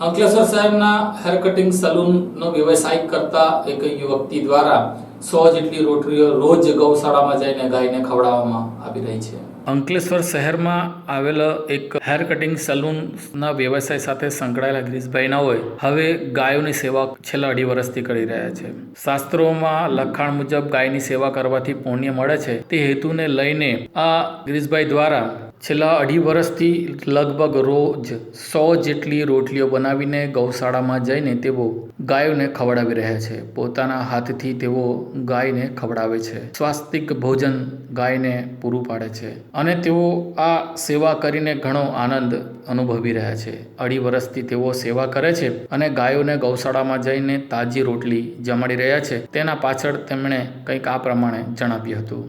અંકલેશ્વર સાહેબના hair cutting સલૂનનો વ્યવસાય કરતા એક યુવતી દ્વારા સો જેટલી રોટરીઓ રોજ ગૌશાળામાં જઈને ગાયને ખવડાવવામાં આવી રહી છે. અંકલેશ્વર શહેરમાં આવેલ એક હેર કટિંગ સલૂનના વ્યવસાય સાથે સંકળાયેલા ગિરીશભાઈના હોય, હવે ગાયોની સેવા છેલ્લા અઢી વર્ષથી કરી રહ્યા છે. શાસ્ત્રોમાં લખાણ મુજબ ગાયની સેવા કરવાથી પુણ્ય મળે છે, તે હેતુને લઈને આ ગિરીશભાઈ દ્વારા છેલ્લા અઢી વર્ષથી લગભગ રોજ સો જેટલી રોટલીઓ બનાવીને ગૌશાળામાં જઈને તેઓ ગાયોને ખવડાવી રહ્યા છે. પોતાના હાથથી તેઓ ગાયને ખવડાવે છે. સ્વાસ્તિક ભોજન ગાયને પૂરું પાડે છે અને તેઓ આ સેવા કરીને ઘણો આનંદ અનુભવી રહ્યા છે. અઢી વર્ષથી તેઓ સેવા કરે છે અને ગાયોને ગૌશાળામાં જઈને તાજી રોટલી જમાડી રહ્યા છે. તેના પાછળ તેમણે કંઈક આ પ્રમાણે જણાવ્યું હતું.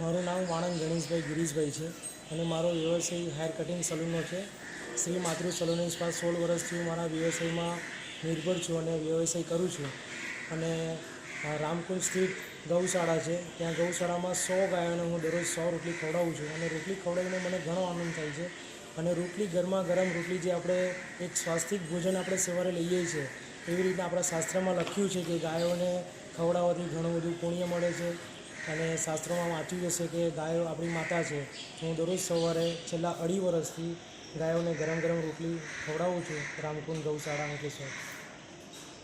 મારું નામ વાણંદ ગણેશભાઈ ગિરીશભાઈ છે અને મારો વ્યવસાય હેર કટિંગ સલૂનનો છે. શ્રી માતૃ સલૂન પાસ સોળ વર્ષથી મારા વ્યવસાયમાં નિર્ભર છું અને વ્યવસાય કરું છું. અને રામકુંડ સ્થિત ગૌશાળા છે. ત્યાં ગૌશાળામાં સો ગાયોને હું દરરોજ સો રોટલી ખવડાવું છું. અને રોટલી ખવડાવીને મને ઘણો આનંદ થાય છે. અને રોટલી ગરમા ગરમ રોટલી જે આપણે એક સ્વાસ્થિક ભોજન આપણે સવારે લઈએ છીએ, એવી રીતના આપણા શાસ્ત્રમાં લખ્યું છે કે ગાયોને ખવડાવવાથી ઘણું બધું પુણ્ય મળે છે. અને શાસ્ત્રોમાં વાંચ્યું જશે કે ગાયો આપણી માતા છે. હું દરરોજ સવારે છેલ્લા અઢી વર્ષથી ગાયોને ગરમ ગરમ રોટલી ખવડાવું છું. રામકુંડ ગૌશાળા અંકલેશ્વર